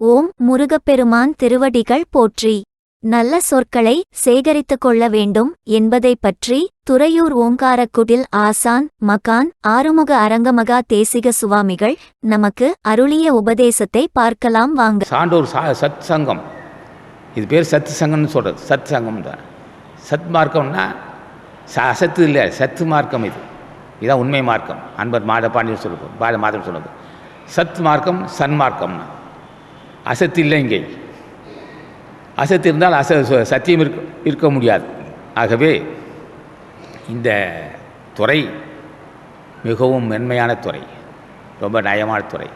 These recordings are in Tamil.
ஓம் முருகப்பெருமான் திருவடிகள் போற்றி. நல்ல சொற்களை சேகரித்துக் கொள்ள வேண்டும் என்பதை பற்றி துறையூர் ஓங்காரக்குடில் ஆசான் மகான் ஆறுமுக அரங்கமகா தேசிக சுவாமிகள் நமக்கு அருளிய உபதேசத்தை பார்க்கலாம் வாங்க. சான்றோர் சா சத் சங்கம். இது பேர் சத்து சங்கம்னு சொல்கிறது சத் சங்கம் தான். சத் மார்க்கம்னா ச அசத்து இல்லை சத்து மார்க்கம் இது. இதுதான் உண்மை மார்க்கம். அன்பர் மாத பாண்டியன் சொல்லுவோம் பாத மாதம் சொன்னது சத் மார்க்கம் சன்மார்க்கம்னா அசத்து இல்லை இங்கே அசத்து இருந்தால் அச ச- சத்தியம் இருக்க இருக்க முடியாது. ஆகவே இந்த துறை மிகவும் மென்மையான துறை ரொம்ப நயமான துறை.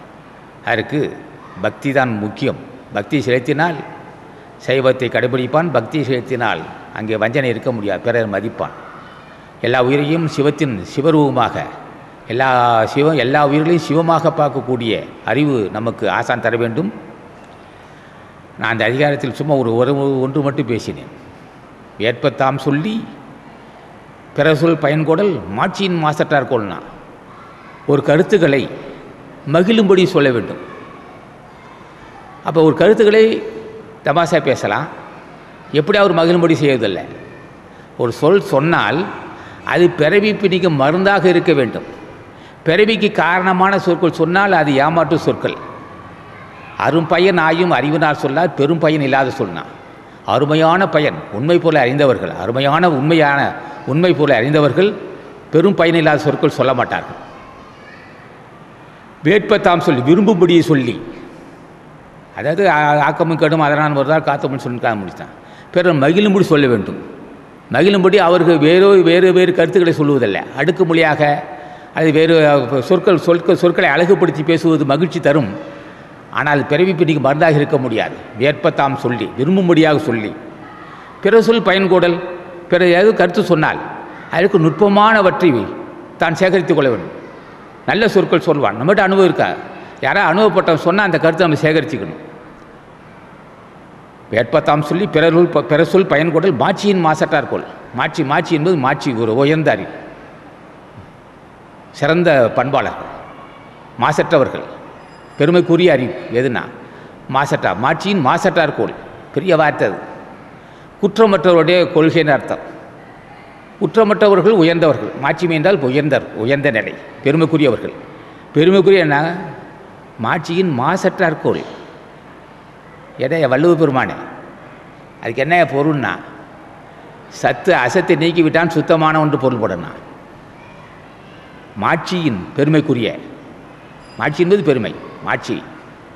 அதற்கு பக்தி தான் முக்கியம். பக்தி செலுத்தினால் சைவத்தை கடைபிடிப்பான் பக்தி செலுத்தினால் அங்கே வஞ்சனை இருக்க முடியாது பிறர் மதிப்பான். எல்லா உயிரையும் சிவத்தின் சிவரூபமாக எல்லா சிவம் எல்லா உயிர்களையும் சிவமாக பார்க்கக்கூடிய அறிவு நமக்கு ஆசான் தர வேண்டும். நான் அந்த அதிகாரத்தில் சும்மா ஒரு ஒரு ஒன்று மட்டும் பேசினேன். ஏற்பத்தாம் சொல்லி பிற சொல் பயன்கொடல் மாட்சியின் மாசற்றார் கொள்னா ஒரு கருத்துக்களை மகிழும்படி சொல்ல வேண்டும். அப்போ ஒரு கருத்துக்களை தமாசா பேசலாம். எப்படி அவர் மகிழும்படி செய்வதில்லை ஒரு சொல் சொன்னால் அது பிறவி பிணிக்கு மருந்தாக இருக்க வேண்டும். பிறவிக்கு காரணமான சொற்கள் சொன்னால் அது ஏமாற்று சொற்கள். அரும்பயன் ஆயும் அறிவினார் சொல்லார் பெரும் பயன் இல்லாத சொன்னான். அருமையான பயன் உண்மை போல அறிந்தவர்கள் அருமையான உண்மையான உண்மை போல அறிந்தவர்கள் பெரும் பயன் இல்லாத சொற்கள் சொல்ல மாட்டார்கள். வேட்பத்தாம் சொல்லி விரும்பும்படியை சொல்லி. அதாவது ஆக்கமும் கெடும் அதனால் வருதால் காத்தமும் சொல்லி முடித்தான். பிறர் மகிழும்படி சொல்ல வேண்டும். மகிழும்படி அவர்கள் வேறு வேறு வேறு கருத்துக்களை சொல்லுவதில்லை. அடுக்கு மொழியாக அது வேறு சொற்கள் சொற்கள் சொற்களை அழகுபடுத்தி பேசுவது மகிழ்ச்சி தரும். ஆனால் பிறவி பிடிக்கு மருந்தாக இருக்க முடியாது. வேற்பத்தாம் சொல்லி விரும்பும்படியாக சொல்லி. பிற சொல் பயன்கூடல் பிற ஏதாவது கருத்து சொன்னால் அதற்கு நுட்பமானவற்றை தான் சேகரித்துக் கொள்ள வேண்டும். நல்ல சொற்கள் சொல்வான். நம்மகிட்ட அனுபவம் இருக்கா? யாராவது அனுபவப்பட்டவன் சொன்னால் அந்த கருத்தை நம்ம சேகரிச்சுக்கணும். வேட்பத்தாம் சொல்லி பிறருள் ப- பிற சொல் பயன்கொடல் மாட்சியின் மாசற்றார் கொள் மாட்சி மாட்சி என்பது மாட்சி ஒரு உயர்ந்தாரி சிறந்த பண்பாளர்கள் மாசற்றவர்கள். பெருமைக்குரிய அறிவு. எதுனா? மாசட்டா. மாட்சியின் மாசட்டார் கோள். பெரிய வார்த்தை அது. குற்றமற்றவருடைய கொள்கைன்னு அர்த்தம். குற்றமற்றவர்கள் உயர்ந்தவர்கள். மாட்சிமை என்றால் உயர்ந்தர் உயர்ந்த நிலை. பெருமைக்குரியவர்கள். பெருமைக்குரிய என்ன? மாட்சியின் மாசற்றார் கோள். எடைய வள்ளுவ பெருமானே. அதுக்கு என்ன பொருள்னா? சத்து அசத்தை நீக்கிவிட்டான் சுத்தமான ஒன்று பொருள் போடணும் மாட்சியின் பெருமைக்குரிய. மாட்சி என்பது பெருமை. மாட்சி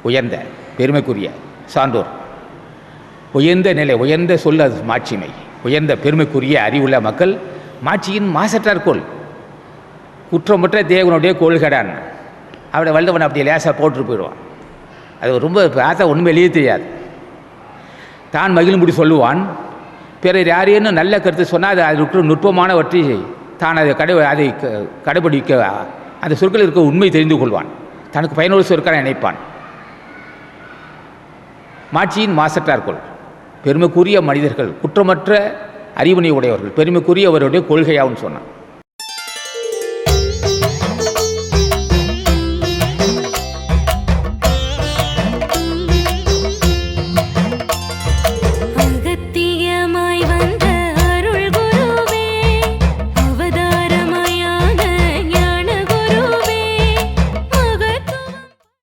உயர்ந்த பெருமைக்குரிய சான்றோர். உயர்ந்த நிலை உயர்ந்த சொல் அது மாட்சிமை. உயர்ந்த பெருமைக்குரிய அறிவுள்ள மக்கள் மாட்சியின் மாசற்றார் கோள் குற்றமற்ற தேவனுடைய கோள்கடான். அவனை வல்லவன் அப்படி லேசாக போட்டு போயிடுவான். அது ரொம்ப பார்த்தா உண்மையிலேயே எழுத தெரியாது. தான் மகிழும்படி சொல்லுவான் பிறர் யாரேனும் நல்ல கருத்து சொன்னால் அது அது இருக்கிற நுட்பமானவற்றை தான் அதை கடை அதை க- கடைபிடிக்க அந்த சொற்களில் இருக்க உண்மை தெரிந்து கொள்வான். தனக்கு பயனுள்ள சொற்களை நினைப்பான். மாட்சியின் மாசற்றார்கொள் பெருமைக்குரிய மனிதர்கள் குற்றமற்ற அறிவுனை உடையவர்கள் பெருமைக்குரிய அவருடைய கொள்கையாகவும் சொன்னான்.